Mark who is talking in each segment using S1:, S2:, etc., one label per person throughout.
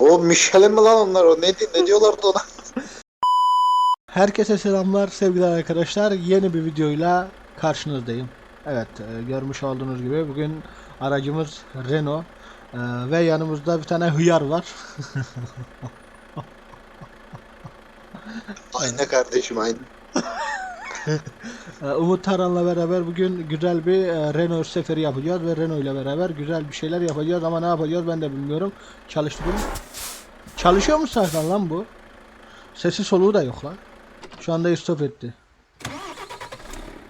S1: O Michelin mi lan onlar? O ne, ne diyorlardı ona?
S2: Herkese selamlar sevgili arkadaşlar. Yeni bir videoyla karşınızdayım. Evet e, görmüş olduğunuz gibi bugün aracımız Renault e, ve yanımızda bir tane hıyar var.
S1: Aynı kardeşim aynı.
S2: E, Umut Taran'la beraber bugün güzel bir Renault seferi yapacağız ve Renault ile beraber güzel bir şeyler yapacağız ama ne yapacağız ben de bilmiyorum. Çalıştırıyorum. Çalışıyor mu zaten lan bu? Sesi soluğu da yok lan. Şu anda stop etti.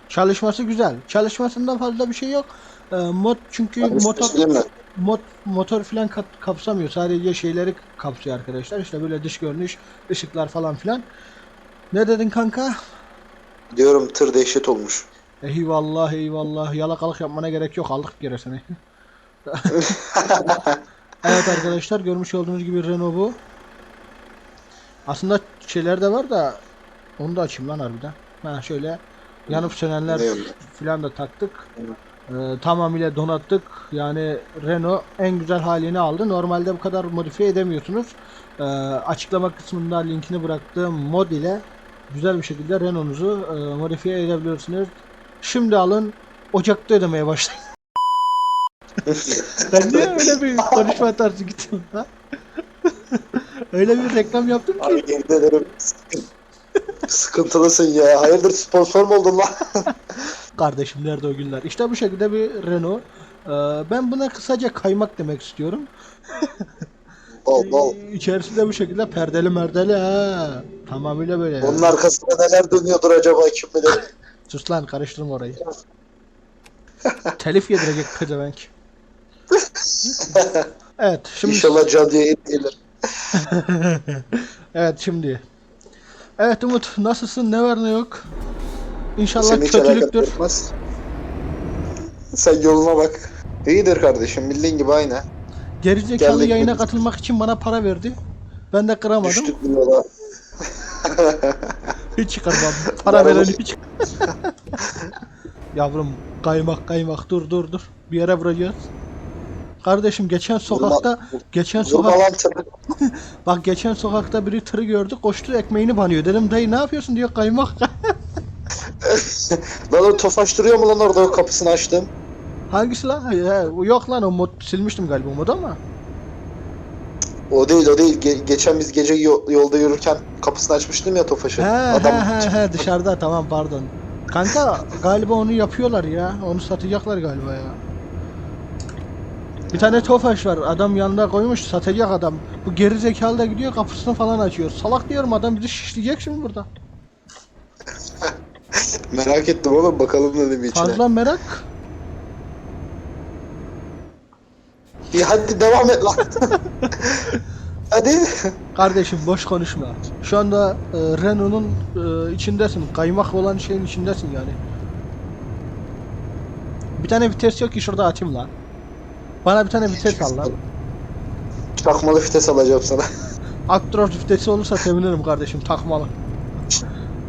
S2: Çalışması güzel. Çalışmasında fazla bir şey yok. E, mod çünkü motor
S1: Söyleyeyim mi?
S2: mod, motor falan kap- kapsamıyor. Sadece şeyleri kapsıyor arkadaşlar. İşte böyle dış görünüş, ışıklar falan filan. Ne dedin kanka?
S1: Diyorum tır dehşet olmuş.
S2: Eyvallah eyvallah. Yalakalık yapmana gerek yok. Aldık geri seni. evet arkadaşlar görmüş olduğunuz gibi Renault bu. Aslında şeyler de var da onu da açayım lan harbiden. Ha şöyle yanıp sönenler filan da taktık. Ee, tamamıyla donattık. Yani Renault en güzel halini aldı. Normalde bu kadar modifiye edemiyorsunuz. Ee, açıklama kısmında linkini bıraktığım mod ile güzel bir şekilde Renault'unuzu e, modifiye edebilirsiniz. Şimdi alın Ocak'ta ödemeye başlayın. Ben niye öyle bir konuşma tarzı gittim ha? öyle bir reklam yaptım ki.
S1: Abi yemin ederim. Sıkıntılısın ya. Hayırdır sponsor mu oldun lan?
S2: Kardeşim nerede o günler? İşte bu şekilde bir Renault. Ee, ben buna kısaca kaymak demek istiyorum.
S1: Bol bol.
S2: Ee, İçerisinde bu şekilde perdeli merdeli ha. Tamamıyla böyle.
S1: Onun arkasında neler dönüyordur acaba kim bilir.
S2: Sus lan karıştırma orayı. Telif yedirecek pezevenk. evet şimdi
S1: İnşallah et gelir.
S2: evet şimdi. Evet Umut nasılsın? Ne var ne yok? İnşallah
S1: Seni hiç alakadar
S2: kötülüktür.
S1: Sen yoluna bak. İyidir kardeşim bildiğin gibi aynı.
S2: Gerizekalı
S1: Geldik
S2: yayına
S1: biz.
S2: katılmak için bana para verdi. Ben de kıramadım.
S1: Düştük bu yola.
S2: Hiç çıkarmadım. Para veren hiç. Yavrum kaymak kaymak dur dur dur. Bir yere vuracağız. Kardeşim geçen sokakta geçen
S1: Vurma
S2: sokak
S1: lan tırı.
S2: bak geçen sokakta biri tırı gördü koştu ekmeğini banıyor. Dedim dayı ne yapıyorsun diyor kaymak.
S1: Lan o tofaş duruyor mu lan orada o kapısını açtım.
S2: Hangisi lan? He, yok lan o mod silmiştim galiba o modu ama.
S1: O değil o değil. Ge- geçen biz gece yo- yolda yürürken kapısını açmıştım ya Tofaş'ın.
S2: He
S1: Adam
S2: he he he dışarıda tamam pardon. Kanka galiba onu yapıyorlar ya. Onu satacaklar galiba ya. Bir tane Tofaş var. Adam yanında koymuş satacak adam. Bu geri zekalı da gidiyor kapısını falan açıyor. Salak diyorum adam bizi şişleyecek şimdi burada.
S1: merak ettim oğlum bakalım dedim içine.
S2: Fazla merak.
S1: İyi hadi devam et lan. hadi.
S2: Kardeşim boş konuşma. Şu anda e, Renault'un e, içindesin. Kaymak olan şeyin içindesin yani. Bir tane vites yok ki şurada atayım lan. Bana bir tane vites al lan.
S1: Çakmalı fites alacağım sana.
S2: Actros vitesi olursa sevinirim kardeşim takmalı.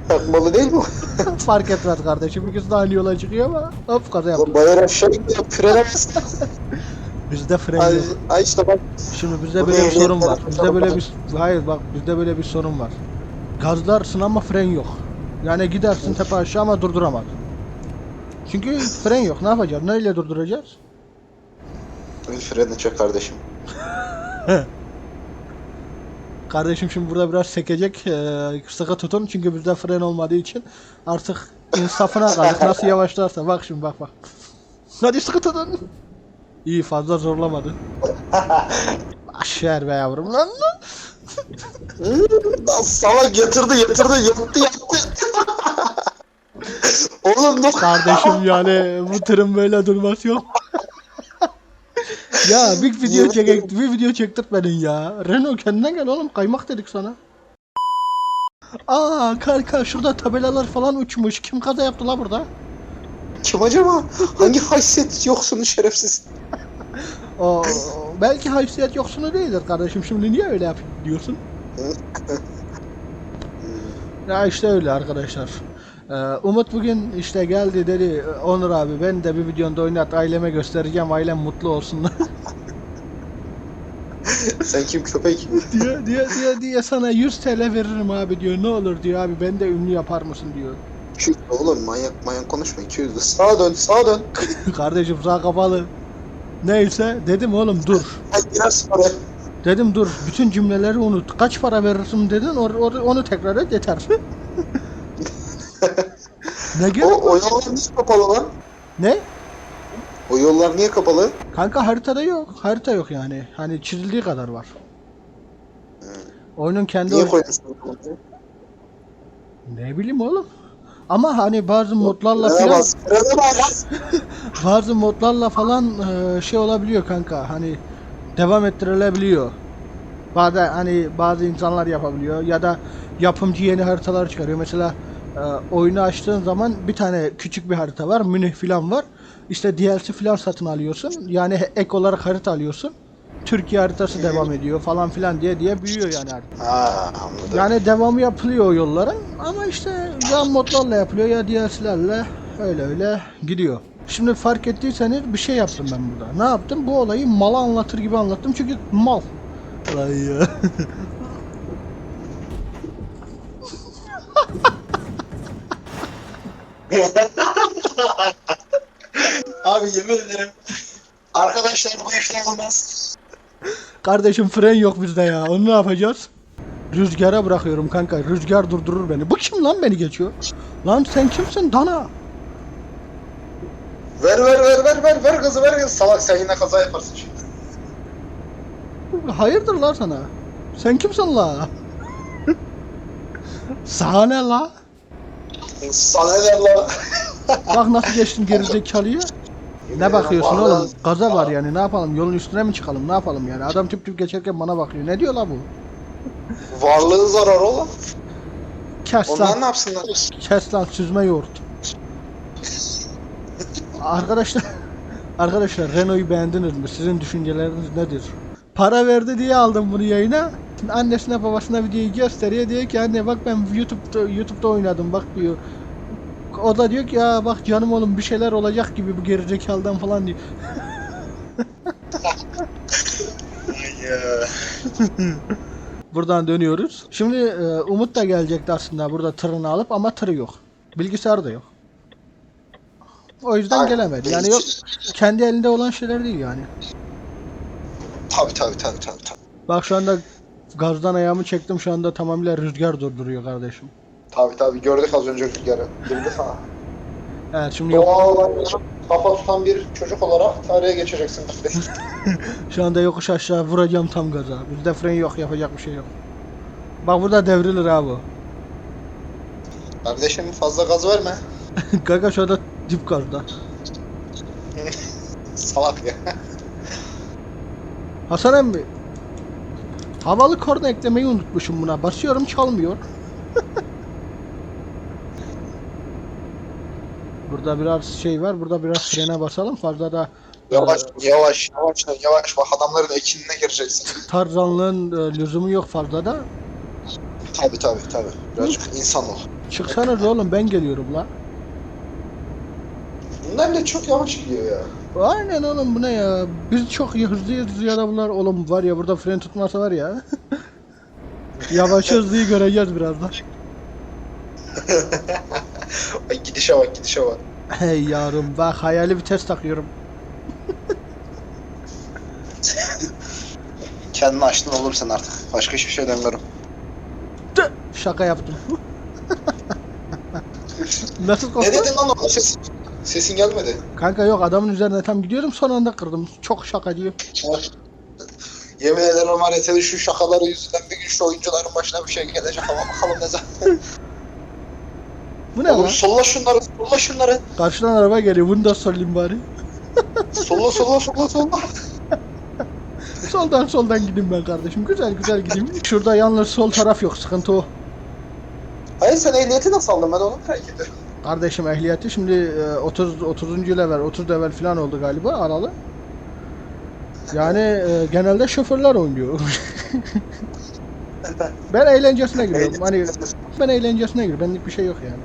S1: Çakmalı değil mi?
S2: Fark etmez kardeşim. İkisi de aynı yola çıkıyor ama hop kaza
S1: Lan
S2: yaptım.
S1: bayır aşağı gidiyor. Frene bas.
S2: Bizde fren
S1: ay, ay işte bak.
S2: Şimdi bizde böyle bir sorun var. Bizde böyle bir hayır bak bizde böyle bir sorun var. Gazlarsın ama fren yok. Yani gidersin tepe aşağı ama durduramaz. Çünkü fren yok. Ne yapacağız? Neyle durduracağız?
S1: El freni çek kardeşim.
S2: Kardeşim şimdi burada biraz sekecek. Ee, sıkı tutun çünkü bizde fren olmadığı için artık insafına kaldık. Nasıl yavaşlarsa bak şimdi bak bak. Hadi sıkı tutun. İyi fazla zorlamadı. Aşer be yavrum lan lan.
S1: Salak yatırdı yatırdı yattı yattı. Oğlum dur.
S2: Kardeşim yani bu tırın böyle durması yok. Ya bir video
S1: Yemin
S2: çek bir video çektirtmedin ya. Renault kendine gel oğlum kaymak dedik sana. Aa kanka şurada tabelalar falan uçmuş. Kim kaza yaptı la burada?
S1: Kim acaba? Hangi haysiyet yoksun şerefsiz?
S2: O belki haysiyet yoksunu değildir kardeşim. Şimdi niye öyle yapıyorsun? Ya işte öyle arkadaşlar. Ee, Umut bugün işte geldi dedi Onur abi ben de bir videonda oynat aileme göstereceğim ailem mutlu olsun.
S1: Sen kim köpek?
S2: diyor, diyor, diyor, diyor sana 100 TL veririm abi diyor. Ne olur diyor abi ben de ünlü yapar mısın diyor.
S1: 200 oğlum manyak manyak konuşma 200 lira. Sağa dön sağa dön.
S2: Kardeşim sağ kapalı. Neyse dedim oğlum dur.
S1: Biraz para.
S2: Dedim dur bütün cümleleri unut. Kaç para verirsin dedin or, or- onu tekrar et yeter. Ne gerek
S1: O, o yollar niye kapalı lan?
S2: Ne?
S1: O yollar niye kapalı?
S2: Kanka haritada yok. Harita yok yani. Hani çizildiği kadar var. Oyunun kendi
S1: Niye
S2: oy-
S1: koymuşsun?
S2: Ne bileyim oğlum. Ama hani bazı modlarla falan bazı modlarla falan e, şey olabiliyor kanka. Hani devam ettirilebiliyor. Bazı hani bazı insanlar yapabiliyor ya da yapımcı yeni haritalar çıkarıyor. Mesela oyunu açtığın zaman bir tane küçük bir harita var, Münih falan var. İşte DLC falan satın alıyorsun. Yani ek olarak harita alıyorsun. Türkiye haritası devam ediyor falan filan diye diye büyüyor yani harita.
S1: Ha anladım.
S2: Yani devamı yapılıyor o yolların ama işte ya modlarla yapılıyor ya DLC'lerle öyle öyle gidiyor. Şimdi fark ettiyseniz bir şey yaptım ben burada. Ne yaptım? Bu olayı mala anlatır gibi anlattım çünkü mal. Lan ya.
S1: Abi yemin ederim. Arkadaşlar bu işler olmaz.
S2: Kardeşim fren yok bizde ya. Onu ne yapacağız? Rüzgara bırakıyorum kanka. Rüzgar durdurur beni. Bu kim lan beni geçiyor? Lan sen kimsin dana?
S1: Ver ver ver ver ver ver gazı ver gazı. Salak sen yine kaza yaparsın şimdi.
S2: Hayırdır lan sana? Sen kimsin la? Sana la?
S1: Sana ne la?
S2: Bak nasıl geçtin gerizekalıyı. Ne bakıyorsun oğlum? Gaza var yani ne yapalım? Yolun üstüne mi çıkalım? Ne yapalım yani? Adam tüp tüp geçerken bana bakıyor. Ne diyor la bu?
S1: Varlığı zarar oğlum.
S2: Kes
S1: Onlar
S2: lan.
S1: ne yapsınlar?
S2: Kes lan süzme yoğurt. Arkadaşlar Arkadaşlar Renault'u beğendiniz mi? Sizin düşünceleriniz nedir? Para verdi diye aldım bunu yayına. Şimdi annesine babasına videoyu gösteriyor diyor ki anne bak ben YouTube'da YouTube'da oynadım bak diyor. O da diyor ki ya bak canım oğlum bir şeyler olacak gibi bu gerizekalıdan falan diyor. Buradan dönüyoruz. Şimdi e, Umut da gelecekti aslında burada tırını alıp ama tırı yok. Bilgisayar da yok. O yüzden
S1: Aynen.
S2: gelemedi. Yani yok kendi elinde olan şeyler değil yani.
S1: Tabi tabi tabi tabi tabi.
S2: Bak şu anda gazdan ayağımı çektim şu anda tamamıyla rüzgar durduruyor kardeşim.
S1: Tabi tabi gördük az önce rüzgarı. Girdi sana.
S2: Evet şimdi yok,
S1: Doğal olaylara kafa tutan bir çocuk olarak tarihe geçeceksin
S2: şu anda yokuş aşağı vuracağım tam gaza. Bizde fren yok yapacak bir şey yok. Bak burada devrilir abi.
S1: Kardeşim fazla gaz verme.
S2: Gaga şu anda dip gazda.
S1: Salak ya.
S2: Hasan emmi. Havalı korna eklemeyi unutmuşum buna. Basıyorum çalmıyor. burada biraz şey var. Burada biraz frene basalım. Fazla da
S1: Yavaş yavaş yavaş yavaş bak adamların ekinine gireceksin.
S2: tarzanlığın e, lüzumu yok fazla da.
S1: Tabi tabi tabi. Birazcık insan ol.
S2: Çıksanız oğlum ben geliyorum la.
S1: Bunlar da çok yavaş gidiyor ya.
S2: Aynen oğlum bu ne ya? Biz çok hızlıyız ya da bunlar oğlum var ya burada fren tutmasa var ya. Yavaş hızlıyı göreceğiz birazdan.
S1: Ay gidişe bak gidişe bak.
S2: Hey yavrum bak hayali vites takıyorum.
S1: Kendini açtın olur sen artık. Başka hiçbir şey demiyorum.
S2: Şaka yaptım. Nasıl
S1: Ne
S2: korktun?
S1: dedin lan orada ses, sesin gelmedi.
S2: Kanka yok adamın üzerine tam gidiyordum son anda kırdım. Çok şaka diyor.
S1: Yemin ederim var ya senin şu şakaları yüzünden bir gün şu oyuncuların başına bir şey gelecek ama bakalım ne zaman.
S2: Bu ne
S1: Oğlum
S2: lan?
S1: solla şunları, solla şunları.
S2: Karşıdan araba geliyor. Bunu da sorayım bari.
S1: Solla solla solla solla.
S2: Soldan soldan gideyim ben kardeşim. Güzel güzel gideyim. Şurada yalnız sol taraf yok. Sıkıntı o.
S1: Hayır sen ehliyeti nasıl aldın ben onu merak ediyorum.
S2: Kardeşim ehliyeti şimdi e, 30 30. level 30 level falan oldu galiba aralı. Yani e, genelde şoförler oynuyor. ben eğlencesine giriyorum. Hani ben eğlencesine giriyorum. Benlik bir şey yok yani.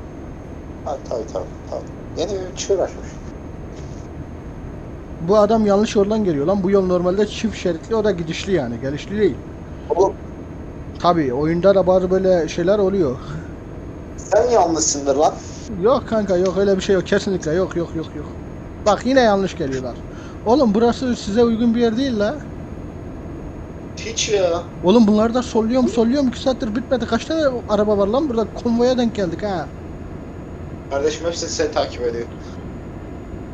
S1: Ha, tabii tabii tabii. Yeni bir çığır açmış.
S2: bu adam yanlış yoldan geliyor lan. Bu yol normalde çift şeritli o da gidişli yani. Gelişli değil.
S1: Oğlum
S2: Tabii oyunda da bazı böyle şeyler oluyor.
S1: sen yanlışsındır lan.
S2: Yok kanka yok öyle bir şey yok. Kesinlikle yok yok yok yok. Bak yine yanlış geliyorlar. Oğlum burası size uygun bir yer değil la.
S1: Hiç ya.
S2: Oğlum bunlar da solluyorum solluyorum 2 saattir bitmedi. Kaç tane araba var lan burada konvoya denk geldik ha.
S1: Kardeşim hepsi seni takip ediyor.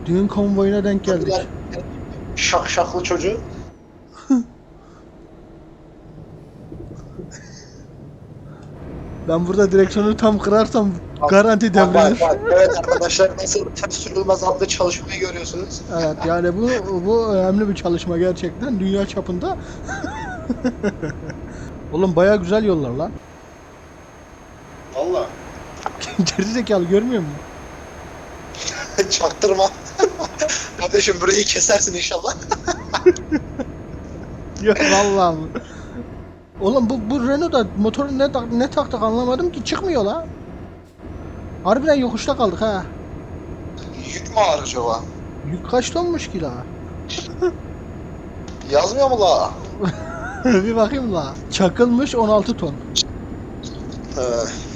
S2: Düğün konvoyuna denk geldik.
S1: Şak şaklı çocuğu.
S2: Ben burada direksiyonu tam kırarsam
S1: Bak,
S2: garanti
S1: Bak, bak,
S2: devrilir.
S1: bak. Evet arkadaşlar nasıl ters sürülmez adlı çalışmayı görüyorsunuz.
S2: Evet yani bu bu önemli bir çalışma gerçekten dünya çapında. Oğlum baya güzel yollar lan.
S1: Valla.
S2: Gerizekalı görmüyor musun?
S1: Çaktırma. Kardeşim burayı kesersin inşallah.
S2: Yok vallahi. Oğlum bu bu Renault da motoru ne tak- ne taktık anlamadım ki çıkmıyor la. Harbiden yokuşta kaldık ha.
S1: Yük mü ağır acaba?
S2: Yük kaç tonmuş ki la?
S1: Yazmıyor mu la?
S2: bir bakayım la. Çakılmış 16 ton.
S1: He.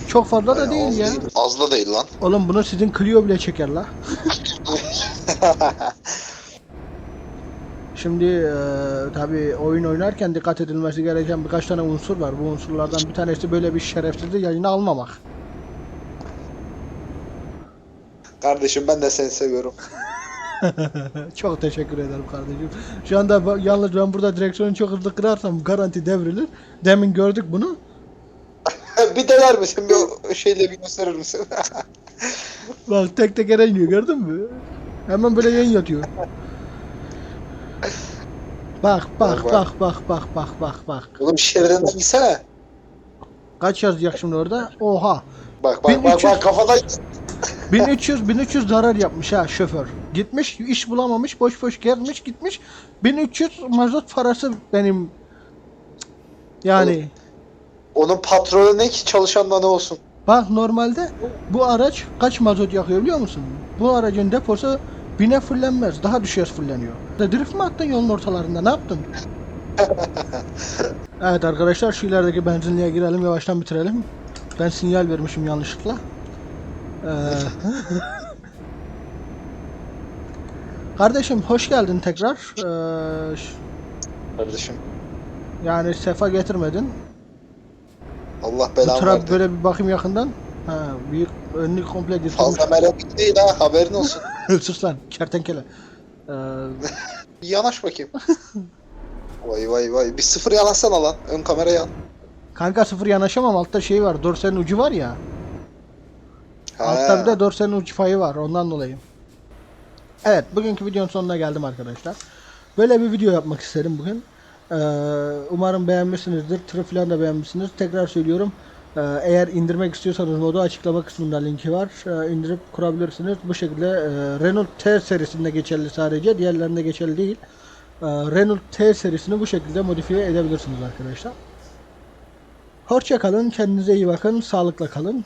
S2: Çok fazla da değil
S1: az
S2: ya.
S1: Az da değil lan.
S2: Oğlum bunu sizin Clio bile çeker la. Şimdi e, tabi oyun oynarken dikkat edilmesi gereken birkaç tane unsur var. Bu unsurlardan bir tanesi böyle bir şerefsizliği yayına almamak.
S1: Kardeşim ben de seni seviyorum.
S2: çok teşekkür ederim kardeşim. Şu anda yalnız ben burada direksiyonu çok hızlı kırarsam garanti devrilir. Demin gördük bunu.
S1: bir dener misin? Bir şeyle bir gösterir misin?
S2: Bak tek tekere iniyor gördün mü? Hemen böyle yayın yatıyor. Bak bak
S1: Bak,
S2: bak bak bak bak bak bak.
S1: Oğlum şeridinden gitsene.
S2: Kaç yazacak şimdi orada? Oha.
S1: Bak bak bak
S2: 1300
S1: bak kafada
S2: 1300 1300 zarar yapmış ha şoför. Gitmiş iş bulamamış boş boş gezmiş gitmiş. 1300 mazot parası benim yani
S1: onun patronu ne ki çalışanla ne olsun?
S2: bak normalde bu araç kaç mazot yakıyor biliyor musun? Bu aracın deposu bine fullenmez. Daha düşer fulleniyor. Da drift mi attın yolun ortalarında? Ne yaptın? evet arkadaşlar şu ilerideki benzinliğe girelim yavaştan bitirelim. Ben sinyal vermişim yanlışlıkla. Ee, Kardeşim hoş geldin tekrar. Ee,
S1: Kardeşim
S2: yani sefa getirmedin.
S1: Allah
S2: Bu
S1: belanı
S2: taraf
S1: verdi.
S2: böyle bir bakayım yakından. Ha, büyük önlük komple yırtılmış.
S1: Fazla merak değil ha haberin olsun.
S2: Sus lan kertenkele. Ee,
S1: Bir yanaş bakayım. vay vay vay. Bir sıfır yanaşsana lan. Ön kameraya al.
S2: kanka sıfır yanaşamam altta şey var dorsenin ucu var ya. Altta bir de dorsenin uç payı var ondan dolayı. Evet bugünkü videonun sonuna geldim arkadaşlar. Böyle bir video yapmak istedim bugün. Ee, umarım beğenmişsinizdir. Tır falan da beğenmişsiniz. Tekrar söylüyorum. Ee, eğer indirmek istiyorsanız modu açıklama kısmında linki var. Ee, indirip kurabilirsiniz. Bu şekilde e, Renault T serisinde geçerli sadece. Diğerlerinde geçerli değil. Ee, Renault T serisini bu şekilde modifiye edebilirsiniz arkadaşlar. Hoşça kalın, kendinize iyi bakın, sağlıkla kalın.